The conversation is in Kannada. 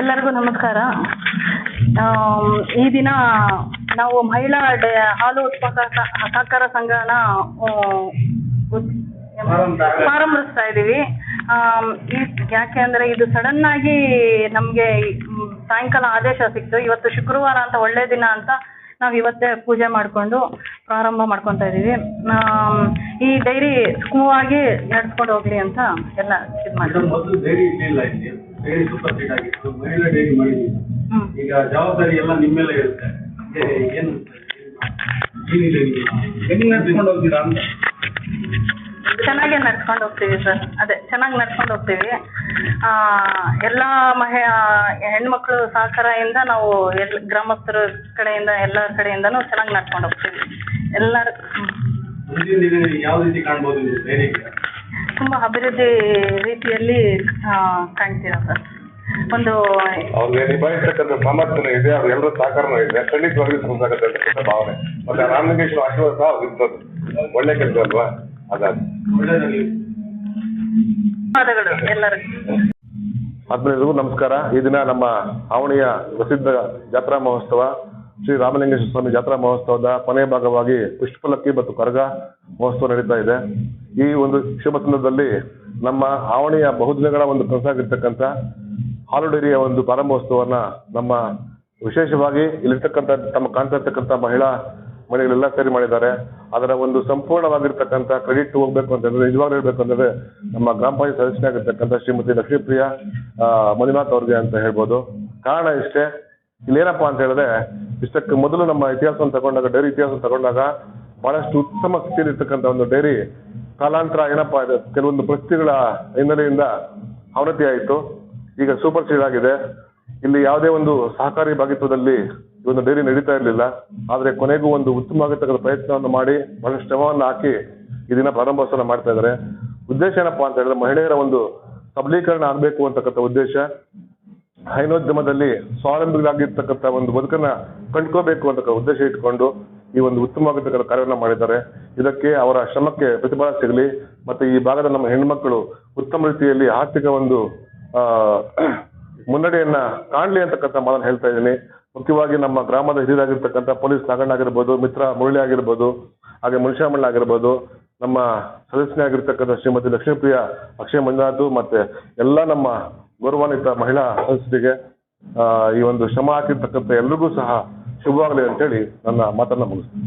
ಎಲ್ಲರಿಗೂ ನಮಸ್ಕಾರ. ಈ ದಿನ ನಾವು ಮಹಿಳಾ ಡೇ, ಹಾಲು ಉತ್ಪಾದಕ ಸಹಕಾರ ಸಂಘನ ಪ್ರಾರಂಭಿಸ್ತಾ ಇದ್ದೀವಿ. ಯಾಕೆ ಅಂದ್ರೆ ಇದು ಸಡನ್ ಆಗಿ ನಮಗೆ ಸಾಯಂಕಾಲ ಆದೇಶ ಸಿಕ್ತು. ಇವತ್ತು ಶುಕ್ರವಾರ ಅಂತ ಒಳ್ಳೆ ದಿನ ಅಂತ ನಾವು ಇವತ್ತೇ ಪೂಜೆ ಮಾಡ್ಕೊಂಡು ಪ್ರಾರಂಭ ಮಾಡ್ಕೊತಾ ಇದ್ದೀವಿ. ಈ ಡೈರಿ ಸುಗಮವಾಗಿ ನಡ್ಸ್ಕೊಂಡು ಹೋಗ್ಲಿ ಅಂತ ಎಲ್ಲ ಇದು ಮೇಡಮ್ ಇಲ್ಲಿ ಡೈರಿ ಆಗಿತ್ತು. ಮಹಿಳಾ ಡೈರಿ ಮಾಡಿದ್ವಿ. ಈಗ ಜವಾಬ್ದಾರಿ ಎಲ್ಲ ನಿಮ್ಮ ಮೇಲೆ ಇರುತ್ತೆ ಏನು ಏನಿದೆ ಹೆಂಗ್ ನಡ್ಸ್ಕೊಂಡು ಹೋಗ್ತೀರಾ ಅಂತ? ಚೆನ್ನಾಗೇ ನಡ್ಸ್ಕೊಂಡು ಹೋಗ್ತೀವಿ ಸರ್. ಅದೇ ಚೆನ್ನಾಗಿ ನಡ್ಸ್ಕೊಂಡು ಹೋಗ್ತೀವಿ. ಆ, ಎಲ್ಲ ಮಹಿ ಹೆಣ್ಮಕ್ಳು ಸಹಕಾರದಿಂದ ನಾವು ಎಲ್ ಗ್ರಾಮಸ್ಥರ ಕಡೆಯಿಂದ ಎಲ್ಲ ಕಡೆಯಿಂದನೂ ಚೆನ್ನಾಗಿ ನಡ್ಸ್ಕೊಂಡು ಹೋಗ್ತೀವಿ. ಎಲ್ಲರ. ಮುಂದಿನ ದಿನಗಳಲ್ಲಿ ಯಾವ ರೀತಿ ಕಾಣ್ಬೋದು ನೀವು ತುಂಬ ಅಭಿವೃದ್ಧಿ ರೀತಿಯಲ್ಲಿ ಕಾಣ್ತೀರಾ ಸರ್? ಒಂದು ಅವ್ರಿಗೆ ನಿಭಾಯಿಸ್ತಕ್ಕಂಥ ಸಾಮರ್ಥ್ಯ ಇದೆ ಅವ್ರ ಎಲ್ಲರ ಸಹಕಾರನೂ ಇದೆ. ಖಂಡಿತವಾಗಿ ಅಂತಕ್ಕಂಥ ಭಾವನೆ. ಮತ್ತೆ ರಾಮಲಿಂಗೇಶ್ವರ ಆಶೀರ್ವಾದ ಸಹ ಇರ್ತದೆ ಒಳ್ಳೆ ಕೆಲಸ ಅಲ್ವಾ? ಹಾಗಾಗಿ. ಧನ್ಯವಾದಗಳು ಎಲ್ಲರಿಗೂ. ಆತ್ಮೀಯರಿಗೂ ನಮಸ್ಕಾರ. ಈ ದಿನ ನಮ್ಮ ಆವಣಿಯ ಪ್ರಸಿದ್ಧ ಜಾತ್ರಾ ಮಹೋತ್ಸವ ಶ್ರೀ ರಾಮಲಿಂಗೇಶ್ವರ ಸ್ವಾಮಿ ಜಾತ್ರಾ ಮಹೋತ್ಸವದ ಕೊನೆಯ ಭಾಗವಾಗಿ ಪುಷ್ಪಲಕ್ಕಿ ಮತ್ತು ಕರಗ ಮಹೋತ್ಸವ ನಡೀತಾ ಇದೆ. ಈ ಒಂದು ಶುಭ ಸಂದರ್ಭದಲ್ಲಿ ನಮ್ಮ ಆವಣಿಯ ಬಹುದಿನಗಳ ಒಂದು ಕನಸಾಗಿರ್ತಕ್ಕಂಥ ಹಾಲು ಡೈರಿಯ ಒಂದು ಪ್ರಾರಂಭೋತ್ಸವವನ್ನ ನಮ್ಮ ವಿಶೇಷವಾಗಿ ಇಲ್ಲಿರ್ತಕ್ಕಂಥ, ತಮ್ಮ ಕಾಣ್ತಾ ಇರ್ತಕ್ಕಂಥ ಮಹಿಳಾ ಮನೆಗಳೆಲ್ಲ ಸೇರಿ ಮಾಡಿದ್ದಾರೆ. ಅದರ ಒಂದು ಸಂಪೂರ್ಣವಾಗಿರ್ತಕ್ಕಂಥ ಕ್ರೆಡಿಟ್ ಹೋಗ್ಬೇಕು ಅಂತಂದ್ರೆ ನಿಜವಾಗ್ಲೂ ಹೇಳ್ಬೇಕು ಅಂತಂದ್ರೆ ನಮ್ಮ ಗ್ರಾಮ ಪಂಚಾಯತ್ ಸದಸ್ಯನಾಗಿರ್ತಕ್ಕಂಥ ಶ್ರೀಮತಿ ಲಕ್ಷ್ಮೀಪ್ರಿಯ ಮಂಜುನಾಥ್ ಅವ್ರಿಗೆ ಅಂತ ಹೇಳ್ಬೋದು. ಕಾರಣ ಇಷ್ಟೇ, ಇಲ್ಲೇನಪ್ಪ ಅಂತ ಹೇಳಿದ್ರೆ ಇಷ್ಟಕ್ಕೆ ಮೊದಲು ನಮ್ಮ ಇತಿಹಾಸವನ್ನು ತಗೊಂಡಾಗ, ಡೈರಿ ಇತಿಹಾಸ ತಗೊಂಡಾಗ ಬಹಳಷ್ಟು ಉತ್ತಮ ಸ್ಥಿತಿಯಲ್ಲಿ ಇರ್ತಕ್ಕಂಥ ಒಂದು ಡೈರಿ ಕಾಲಾಂತರ ಏನಪ್ಪಾ ಇದೆ, ಕೆಲವೊಂದು ಪರಿಸ್ಥಿತಿಗಳ ಹಿನ್ನೆಲೆಯಿಂದ ಅವನತಿ ಆಯಿತು. ಈಗ ಸೂಪರ್ ಸೀಡ್ ಆಗಿದೆ. ಇಲ್ಲಿ ಯಾವುದೇ ಒಂದು ಸಹಕಾರಿ ಭಾಗಿತ್ವದಲ್ಲಿ ಒಂದು ಡೈರಿ ನಡೀತಾ ಇರಲಿಲ್ಲ. ಆದರೆ ಕೊನೆಗೂ ಒಂದು ಉತ್ತಮವಾಗಿರ್ತಕ್ಕಂಥ ಪ್ರಯತ್ನವನ್ನು ಮಾಡಿ ಬಹಳ ಶ್ರಮವನ್ನು ಹಾಕಿ ಇದನ್ನ ದಿನ ಪ್ರಾರಂಭೋತ್ಸವ ಮಾಡ್ತಾ ಇದ್ದಾರೆ. ಉದ್ದೇಶ ಏನಪ್ಪಾ ಅಂತ ಹೇಳಿದ್ರೆ ಮಹಿಳೆಯರ ಒಂದು ಸಬಲೀಕರಣ ಆಗಬೇಕು ಅಂತಕ್ಕಂಥ ಉದ್ದೇಶ. ಹೈನೋದ್ಯಮದಲ್ಲಿ ಸ್ವಾವಲಂಬಿಗಳಾಗಿರ್ತಕ್ಕಂಥ ಒಂದು ಬದುಕನ್ನ ಕಂಡ್ಕೋಬೇಕು ಅಂತ ಉದ್ದೇಶ ಇಟ್ಕೊಂಡು ಈ ಒಂದು ಉತ್ತಮವಾಗಿರ್ತಕ್ಕಂಥ ಕಾರ್ಯವನ್ನ ಮಾಡಿದ್ದಾರೆ. ಇದಕ್ಕೆ ಅವರ ಶ್ರಮಕ್ಕೆ ಪ್ರತಿಫಲ ಸಿಗಲಿ, ಮತ್ತೆ ಈ ಭಾಗದ ನಮ್ಮ ಹೆಣ್ಮಕ್ಳು ಉತ್ತಮ ರೀತಿಯಲ್ಲಿ ಆರ್ಥಿಕ ಒಂದು ಮುನ್ನಡೆಯನ್ನ ಕಾಣ್ಲಿ ಅಂತಕ್ಕಂಥ ಮಾತನ್ನು ಹೇಳ್ತಾ ಇದ್ದೀನಿ. ಮುಖ್ಯವಾಗಿ ನಮ್ಮ ಗ್ರಾಮದ ಹಿರಿಯರಾಗಿರ್ತಕ್ಕಂಥ ಪೊಲೀಸ್ ನಾಗಣ್ಣ ಆಗಿರ್ಬೋದು, ಮಿತ್ರ ಮುರಳಿ ಆಗಿರ್ಬೋದು, ಹಾಗೆ ಮುನಿಶಾಮಣ್ಣ ಆಗಿರ್ಬೋದು, ನಮ್ಮ ಸದಸ್ಯನೇ ಆಗಿರ್ತಕ್ಕಂಥ ಶ್ರೀಮತಿ ಲಕ್ಷ್ಮೀಪ್ರಿಯ ಅಕ್ಷಯ ಮಂಜುನಾಥ್ ಮತ್ತೆ ಎಲ್ಲ ನಮ್ಮ ಗೌರವಾನ್ವಿತ ಮಹಿಳಾ ಆ, ಈ ಒಂದು ಶ್ರಮ ಹಾಕಿರ್ತಕ್ಕಂಥ ಎಲ್ರಿಗೂ ಸಹ ಶುಭವಾಗಲಿ ಅಂತೇಳಿ ನನ್ನ ಮಾತನ್ನ ಮುಗಿಸ್ತೀನಿ.